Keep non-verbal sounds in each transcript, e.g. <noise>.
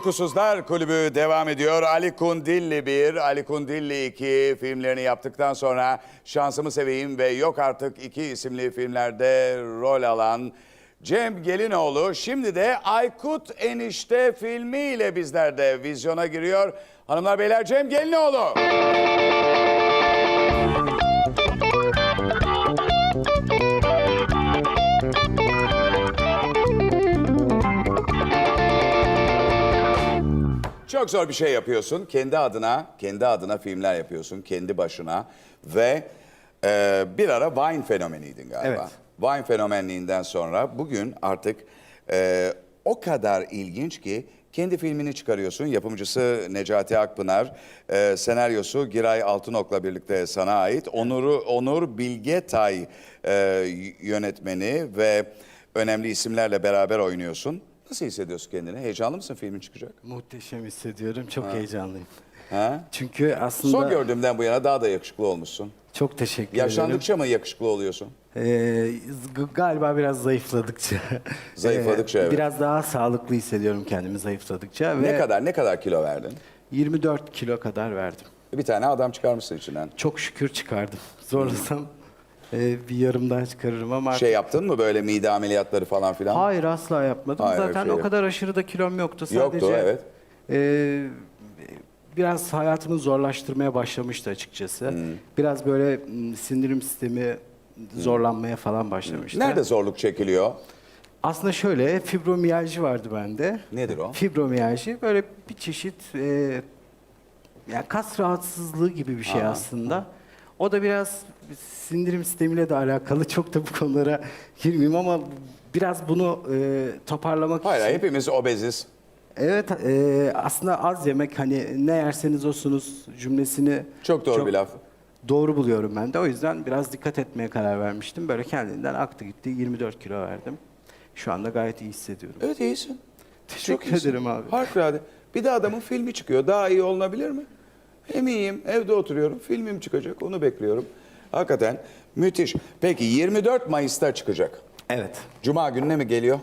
Uykusuzlar Kulübü devam ediyor. Ali Kundilli 1, Ali Kundilli 2 filmlerini yaptıktan sonra Şansımı Seveyim ve Yok Artık 2 isimli filmlerde rol alan Cem Gelinoğlu şimdi de Aykut Enişte filmiyle bizlerde vizyona giriyor. Hanımlar beyler Cem Gelinoğlu. Çok zor bir şey yapıyorsun. Kendi adına, kendi adına filmler yapıyorsun. Kendi başına. Ve e, bir ara Vine fenomeniydin galiba. Evet. Vine fenomenliğinden sonra bugün artık e, o kadar ilginç ki kendi filmini çıkarıyorsun. Yapımcısı Necati Akpınar, e, senaryosu Giray Altınok'la birlikte sana ait. Onur'u Onur Bilgetay e, yönetmeni ve önemli isimlerle beraber oynuyorsun. Nasıl hissediyorsun kendini? Heyecanlı mısın filmin çıkacak? Muhteşem hissediyorum. Çok heyecanlıyım. Ha? Çünkü aslında Son gördüğümden bu yana daha da yakışıklı olmuşsun. çok teşekkür Yaşlandıkça mı yakışıklı oluyorsun? ederim. Ee, g- galiba biraz zayıfladıkça. <laughs> Zayıfladıkça, Ee, evet. Biraz daha sağlıklı hissediyorum kendimi zayıfladıkça. Ne Ve kadar ne kadar kilo verdin? 24 kilo kadar verdim. Bir tane adam çıkarmışsın içinden. Çok şükür çıkardım. Zorlasam e, bir yarım daha çıkarırım ama Şey yaptın mı böyle mide ameliyatları falan filan? Hayır asla yapmadım. Hayır, Zaten şey o kadar aşırı da kilom yoktu. Sadece Yoktu, evet. e, biraz hayatımı zorlaştırmaya başlamıştı açıkçası. Hmm. Biraz böyle sindirim sistemi zorlanmaya falan başlamıştı. Nerede zorluk çekiliyor? Aslında şöyle fibromiyalji vardı bende. Nedir o? Fibromiyalji böyle bir çeşit e, yani kas rahatsızlığı gibi bir şey aslında. O da biraz sindirim sistemiyle de alakalı. Çok da bu konulara girmeyeyim ama biraz bunu e, toparlamak Hayır, için. hepimiz obeziz. Evet e, aslında az yemek hani ne yerseniz olsunuz cümlesini Çok doğru bir laf. Doğru buluyorum ben de. O yüzden biraz dikkat etmeye karar vermiştim. Böyle kendinden aktı gitti. 24 kilo verdim. Şu anda gayet iyi hissediyorum. Evet iyisin. Teşekkür Çok iyisin. ederim abi. Harikulade. Bir de adamın filmi çıkıyor. Daha iyi olunabilir mi? Hem iyiyim, evde oturuyorum. Filmim çıkacak, onu bekliyorum. Hakikaten müthiş. Peki 24 Mayıs'ta çıkacak. Evet. Cuma gününe mi geliyor?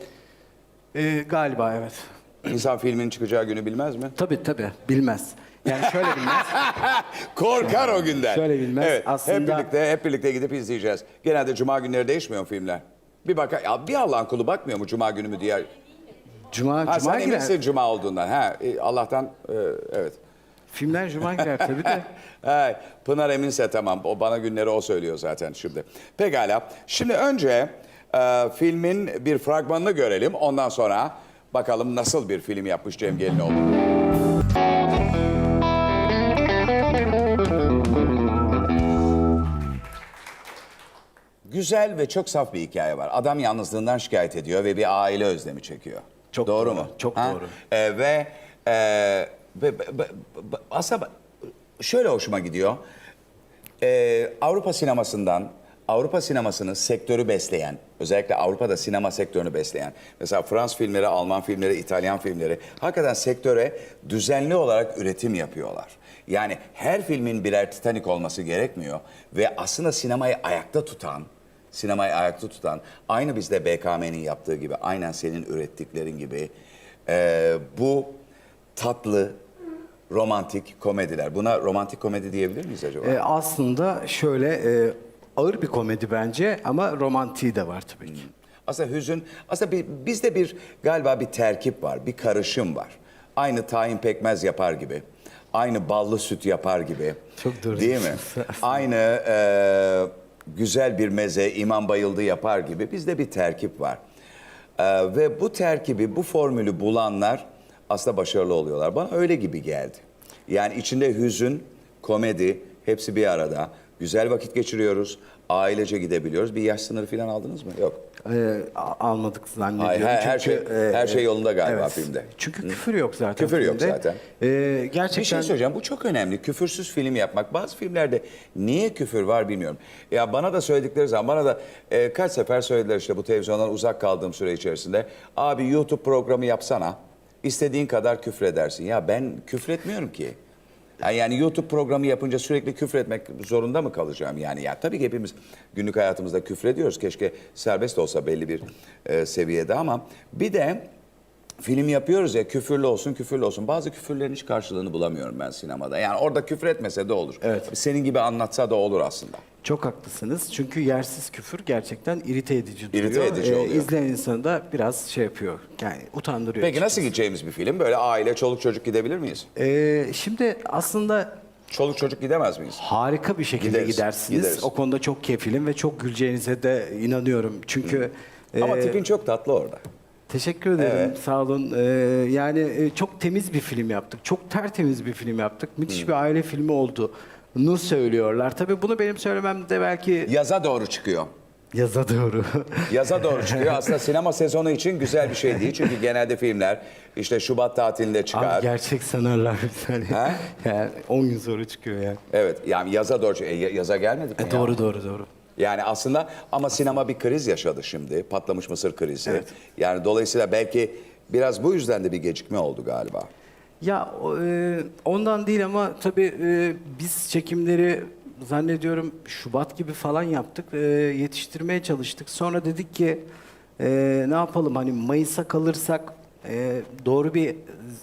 Ee, galiba evet. İnsan filmin çıkacağı günü bilmez mi? Tabii tabii. Bilmez. Yani şöyle bilmez. <laughs> Korkar o günden. Şöyle bilmez. Evet, Aslında- hep birlikte hep birlikte gidip izleyeceğiz. Genelde cuma günleri değişmiyor mu filmler? Bir bak ya bir Allah'ın kulu bakmıyor mu cuma günü mü diye. Cuma, Ha cuma sen girer. eminsin cuma olduğundan. Ha e, Allah'tan e, evet. Filmler cuma girer tabii de. <laughs> Ha, Pınar eminse tamam. O bana günleri o söylüyor zaten şimdi. Pekala. Şimdi önce e, filmin bir fragmanını görelim. Ondan sonra bakalım nasıl bir film yapmış Cem Gelinoğlu. Güzel ve çok saf bir hikaye var. Adam yalnızlığından şikayet ediyor ve bir aile özlemi çekiyor. Çok doğru, mu? çok doğru. Ee, ve e, ve- ve- ve- aslında şöyle hoşuma gidiyor. Ee, Avrupa sinemasından Avrupa sinemasını sektörü besleyen, özellikle Avrupa'da sinema sektörünü besleyen, mesela Fransız filmleri, Alman filmleri, İtalyan filmleri hakikaten sektöre düzenli olarak üretim yapıyorlar. Yani her filmin birer Titanic olması gerekmiyor ve aslında sinemayı ayakta tutan, sinemayı ayakta tutan, aynı bizde BKM'nin yaptığı gibi, aynen senin ürettiklerin gibi e, bu tatlı, romantik komediler. Buna romantik komedi diyebilir miyiz acaba? Ee, aslında şöyle e, ağır bir komedi bence ama romantiği de var tabii ki. Aslında hüzün, aslında bir, bizde bir galiba bir terkip var, bir karışım var. Aynı tahin pekmez yapar gibi, aynı ballı süt yapar gibi. Çok doğru Değil mi? aynı e, güzel bir meze, imam bayıldı yapar gibi bizde bir terkip var. E, ve bu terkibi, bu formülü bulanlar aslında başarılı oluyorlar. Bana öyle gibi geldi. Yani içinde hüzün, komedi hepsi bir arada. Güzel vakit geçiriyoruz, ailece gidebiliyoruz. Bir yaş sınırı falan aldınız mı? Yok. Ee, almadık zannediyorum. Hayır, her- her Çünkü, şey- her şey yolunda galiba filmde. Çünkü küfür yok zaten Küfür yok filmde. zaten. Ee, Bir gerçekten şey söyleyeceğim. Bu çok önemli. Küfürsüz film yapmak. Bazı filmlerde niye küfür var bilmiyorum. Ya bana da söyledikleri zaman bana da e, kaç sefer söylediler işte bu televizyondan uzak kaldığım süre içerisinde. Abi YouTube programı yapsana. İstediğin kadar küfredersin. Ya ben küfretmiyorum ki. Yani, YouTube programı yapınca sürekli küfretmek zorunda mı kalacağım? Yani ya tabii ki hepimiz günlük hayatımızda küfrediyoruz. Keşke serbest olsa belli bir e, seviyede ama bir de film yapıyoruz ya küfürlü olsun küfürlü olsun. Bazı küfürlerin hiç karşılığını bulamıyorum ben sinemada. Yani orada küfür etmese de olur. Evet. Senin gibi anlatsa da olur aslında. Çok haklısınız. Çünkü yersiz küfür gerçekten irite edici duruyor. İrite edici oluyor. İzleyen insanı da biraz şey yapıyor. Yani utandırıyor. Peki nasıl gideceğimiz bir film? Böyle aile, çoluk çocuk gidebilir miyiz? Ee, şimdi aslında Çoluk çocuk gidemez miyiz? harika bir şekilde Gideriz, gidersiniz. gideriz. O konuda çok kefilim ve çok güleceğinize de inanıyorum. Çünkü Ama e, tipin çok tatlı orada. Teşekkür ederim. Evet. Sağ olun. Ee, yani e, çok temiz bir film yaptık. Çok tertemiz bir film yaptık. Müthiş bir aile filmi oldu. Nu söylüyorlar. Tabii bunu benim söylemem de belki Yaza doğru çıkıyor. yaza doğru. <laughs> Yaza doğru çıkıyor. Aslında sinema sezonu için güzel bir şey değil. Çünkü genelde filmler işte Şubat tatilinde çıkar. Abi gerçek sanarlar bir tane. Ha? <laughs> Yani 10 gün sonra çıkıyor yani. Evet yani yaza doğru çıkıyor. E, ya- yaza gelmedik mi E, ya? doğru doğru doğru. Yani aslında ama sinema bir kriz yaşadı şimdi. Patlamış mısır krizi. Evet. Yani dolayısıyla belki biraz bu yüzden de bir gecikme oldu galiba. Ya e, ondan değil ama tabii e, biz çekimleri zannediyorum Şubat gibi falan yaptık. E, yetiştirmeye çalıştık. Sonra dedik ki e, ne yapalım hani Mayıs'a kalırsak e, doğru bir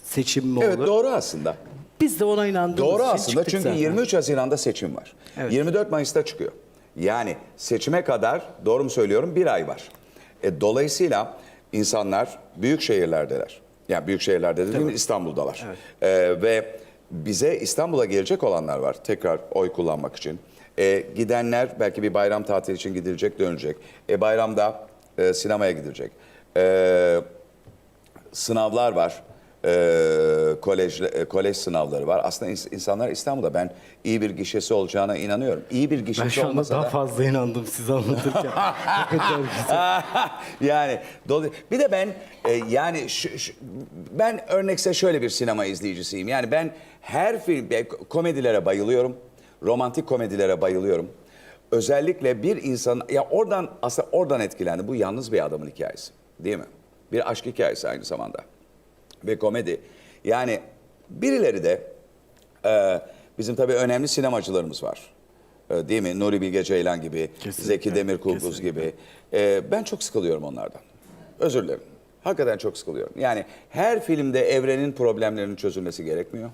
seçim mi Evet olur? doğru aslında. Biz de ona inandığımız Doğru için aslında çıktık çünkü zaten. 23 Haziran'da seçim var. Evet. 24 Mayıs'ta çıkıyor. Yani seçime kadar doğru mu söylüyorum bir ay var. E, dolayısıyla insanlar büyük şehirlerdeler. Yani büyük şehirlerde dediğim İstanbul'dalar. E, ve bize İstanbul'a gelecek olanlar var tekrar oy kullanmak için. E, gidenler belki bir bayram tatili için gidilecek dönecek. E, bayramda e, sinemaya gidilecek. E, sınavlar var. Ee, kolej e, kolej sınavları var. Aslında ins- insanlar İstanbul'da ben iyi bir gişesi olacağına inanıyorum. İyi bir Ben gişesi şu anda olmasa daha da fazla inandım siz anlatırken. <laughs> Ne kadar güzel. <laughs> yani dolu- bir de ben e, yani şu- şu- ben örnekse şöyle bir sinema izleyicisiyim. Yani ben her film e, komedilere bayılıyorum. Romantik komedilere bayılıyorum. Özellikle bir insan ya oradan aslında oradan etkilendi. Bu yalnız bir adamın hikayesi. Değil mi? Bir aşk hikayesi aynı zamanda. Ve komedi. Yani birileri de ee, bizim tabii önemli sinemacılarımız var. Ee, değil mi? Nuri Bilge Ceylan gibi, Kesinlikle, Zeki Demirkubuz gibi. Ee, ben çok sıkılıyorum onlardan. Özür dilerim. Hakikaten çok sıkılıyorum. Yani her filmde evrenin problemlerinin çözülmesi gerekmiyor.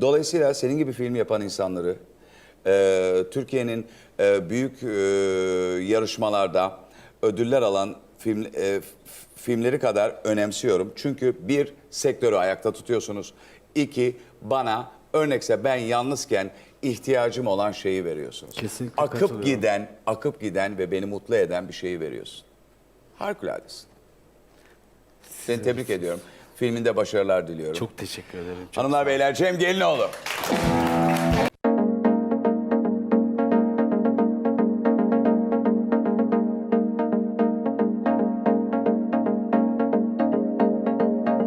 Dolayısıyla senin gibi film yapan insanları e, Türkiye'nin e, büyük e, yarışmalarda ödüller alan film, e, filmleri kadar önemsiyorum. Çünkü bir, sektörü ayakta tutuyorsunuz. İki, bana örnekse ben yalnızken ihtiyacım olan şeyi veriyorsunuz. Kesinlikle Akıp giden, akıp giden ve beni mutlu eden bir şeyi veriyorsun. Harikuladesin. Seni tebrik ediyorum. Filminde başarılar diliyorum. Çok teşekkür ederim. Çok Hanımlar beyler Cem Gelinoğlu.